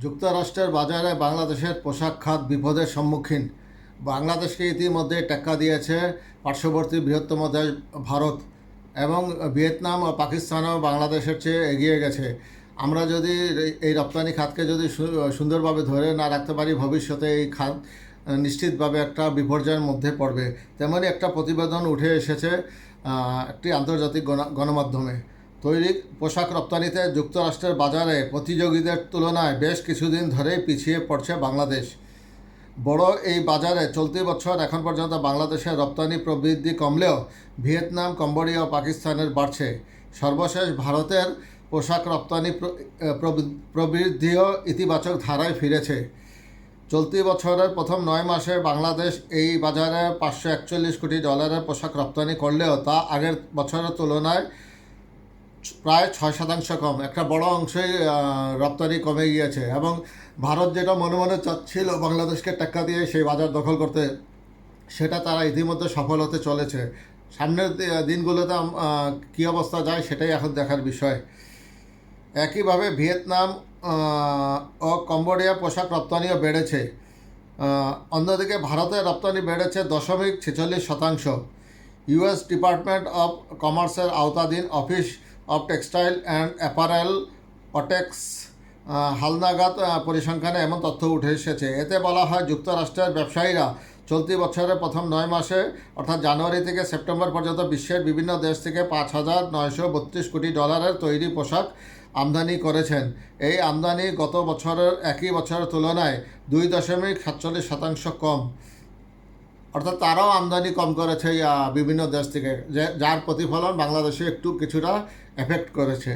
যুক্তরাষ্ট্রের বাজারে বাংলাদেশের পোশাক খাত বিপদের সম্মুখীন। বাংলাদেশকে ইতিমধ্যে টেক্কা দিয়েছে পার্শ্ববর্তী বৃহত্তম দেশ ভারত এবং ভিয়েতনাম ও পাকিস্তানও বাংলাদেশের চেয়ে এগিয়ে গেছে। আমরা যদি এই- রপ্তানি খাতকে যদি সুন্দরভাবে ধরে না রাখতে পারি, ভবিষ্যতে এই খাত নিশ্চিতভাবে একটা বিপর্যয়ের মধ্যে পড়বে। তেমনই একটা প্রতিবেদন উঠে এসেছে একটি আন্তর্জাতিক গণ- গণমাধ্যমে। তৈরি পোশাক রপ্তানিতে যুক্তরাষ্ট্রের বাজারে প্রতিযোগীদের তুলনায় বেশ কিছুদিন ধরেই পিছিয়ে পড়ছে বাংলাদেশ। বড় এই বাজারে চলতি বছর এখন পর্যন্ত বাংলাদেশের রপ্তানি প্রবৃদ্ধি কমলেও ভিয়েতনাম, কম্বোডিয়া ও পাকিস্তানের বাড়ছে। সর্বশেষ ভারতের পোশাক রপ্তানি প্রবৃদ্ধিও ইতিবাচক ধারায় ফিরেছে। চলতি বছরের প্রথম নয় মাসে বাংলাদেশ এই বাজারে পাঁচশো একচল্লিশ কোটি ডলারের পোশাক রপ্তানি করলেও তা আগের বছরের তুলনায় প্রায় ছয় শতাংশ কম। একটা বড় অংশই রপ্তানি কমে গিয়েছে। এবং ভারত যেটা মনে মনে চাচ্ছিল বাংলাদেশকে টেক্কা দিয়ে সেই বাজার দখল করতে, সেটা তারা ইতিমধ্যে সফল হতে চলেছে। সামনের দিনগুলোতে কী অবস্থা যায় সেটাই এখন দেখার বিষয়। একইভাবে ভিয়েতনাম ও কম্বোডিয়া পোশাক রপ্তানিও বেড়েছে। অন্যদিকে ভারতের রপ্তানি বেড়েছে দশমিক ছেচল্লিশ শতাংশ। ইউএস ডিপার্টমেন্ট অফ কমার্সের আওতাধীন office of textile and apparel OTEXA হালনাগাদ পরিসংখ্যানে এমন তথ্য উঠে এসেছে। এতে বলা হয় যুক্তরাষ্ট্রের ব্যবসায়ীরা চলতি বছরের প্রথম নয় মাসে, অর্থাৎ জানুয়ারি থেকে সেপ্টেম্বর পর্যন্ত বিশ্বের বিভিন্ন দেশ থেকে পাঁচ হাজার নয়শো বত্রিশ কোটি ডলারের তৈরি পোশাক আমদানি করেছেন। এই আমদানি গত বছরের একই বছরের তুলনায় দুই দশমিক সাতচল্লিশ শতাংশ কম। অর্থাৎ তারাও আমদানি কম করেছে বিভিন্ন দেশ থেকে। যার প্রতিফলন বাংলাদেশে একটু কিছুটা এফেক্ট করেছে।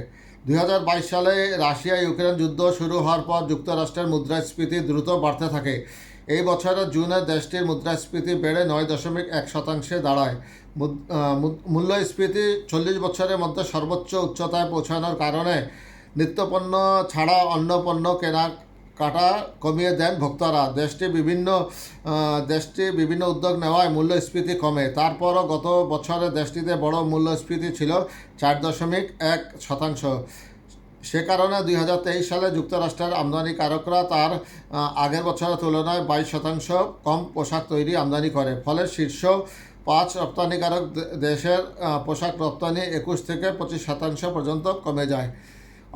দুই হাজার বাইশ সালে রাশিয়া ইউক্রেন যুদ্ধ শুরু হওয়ার পর যুক্তরাষ্ট্রের মুদ্রাস্ফীতি দ্রুত বাড়তে থাকে। এই বছরের জুনে দেশটির মুদ্রাস্ফীতি বেড়ে নয় দশমিক এক শতাংশে দাঁড়ায়। মূল্যস্ফীতি চল্লিশ বছরের মধ্যে সর্বোচ্চ উচ্চতায় পৌঁছানোর কারণে নিত্যপণ্য ছাড়া অন্য পণ্য কাটা কমিয়ে দেন ভোক্তারা। দেশটি বিভিন্ন দেশটি বিভিন্ন উদ্যোগ নেওয়ায় মূল্যস্ফীতি কমে। তারপরও গত বছরে দেশটিতে বড় মূল্যস্ফীতি ছিল চার দশমিক এক শতাংশ। সে কারণে দুই হাজার তেইশ সালে যুক্তরাষ্ট্রের আমদানিকারকরা তার আগের বছরের তুলনায় বাইশ শতাংশ কম পোশাক তৈরি আমদানি করে। ফলে শীর্ষ পাঁচ রপ্তানিকারক দেশের পোশাক রপ্তানি একুশ থেকে পঁচিশ শতাংশ পর্যন্ত কমে যায়।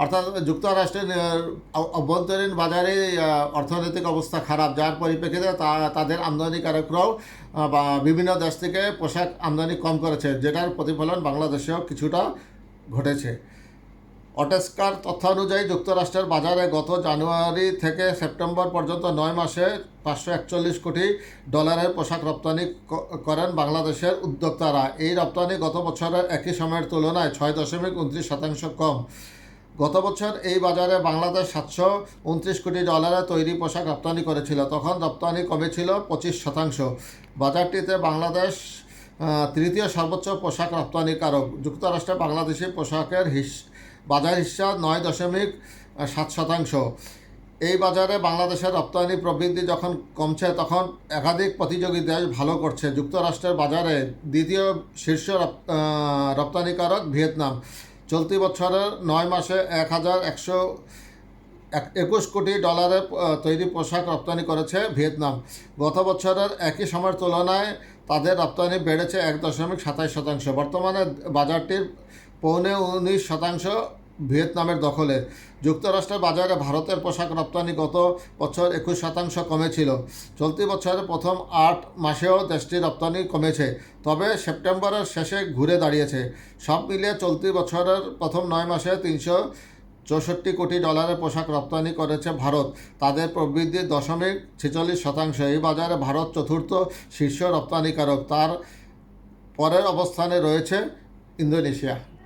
অর্থাৎ যুক্তরাষ্ট্রের অভ্যন্তরীণ বাজারে অর্থনৈতিক অবস্থা খারাপ যার পরিপ্রেক্ষিতে তা, তাদের আমদানিকারকরাও বা বিভিন্ন দেশ থেকে পোশাক আমদানি কম করেছে, যেটার প্রতিফলন বাংলাদেশেও কিছুটা ঘটেছে। অটেস্কার তথ্য অনুযায়ী যুক্তরাষ্ট্রের বাজারে গত জানুয়ারি থেকে সেপ্টেম্বর পর্যন্ত নয় মাসে পাঁচশো একচল্লিশ কোটি ডলারের পোশাক রপ্তানি করেন বাংলাদেশের উদ্যোক্তারা। এই রপ্তানি গত বছরের একই সময়ের তুলনায় ছয় দশমিক উনত্রিশ শতাংশ কম। গত বছর এই বাজারে বাংলাদেশ সাতশো উনত্রিশ কোটি ডলারে তৈরি পোশাক রপ্তানি করেছিল। তখন রপ্তানি কমেছিল পঁচিশ শতাংশ। বাজারটিতে বাংলাদেশ তৃতীয় সর্বোচ্চ পোশাক রপ্তানিকারক। যুক্তরাষ্ট্রে বাংলাদেশি পোশাকের হিস, বাজার হিস্সা নয় দশমিক সাত শতাংশ। এই বাজারে বাংলাদেশের রপ্তানি প্রবৃদ্ধি যখন কমছে, তখন একাধিক প্রতিযোগী দেশ ভালো করছে। যুক্তরাষ্ট্রের বাজারে দ্বিতীয় শীর্ষ রপ- রপ্তানিকারক ভিয়েতনাম। চলতি বছরের নয় মাসে এক হাজার একশো এক- একুশ কোটি ডলারের তৈরি পোশাক রপ্তানি করেছে ভিয়েতনাম। গত বছরের একই সময়ের তুলনায় তাদের রপ্তানি বেড়েছে এক দশমিক সাতাশ শতাংশ। বর্তমানে বাজারটির পৌনে উনিশ শতাংশ ভিয়েতনামের দখলে। যুক্তরাষ্ট্রের বাজারে ভারতের পোশাক রপ্তানি গত বছর একুশ শতাংশ কমেছিল। চলতি বছরের প্রথম আট মাসেও দেশটির রপ্তানি কমেছে, তবে সেপ্টেম্বরের শেষে ঘুরে দাঁড়িয়েছে। সব মিলিয়ে চলতি বছরের প্রথম নয় মাসে তিনশো চৌষট্টি কোটি ডলারের পোশাক রপ্তানি করেছে ভারত। তাদের প্রবৃদ্ধি দশমিক ছেচল্লিশ শতাংশ। এই বাজারে ভারত চতুর্থ শীর্ষ রপ্তানিকারক। তার পরের অবস্থানে রয়েছে ইন্দোনেশিয়া।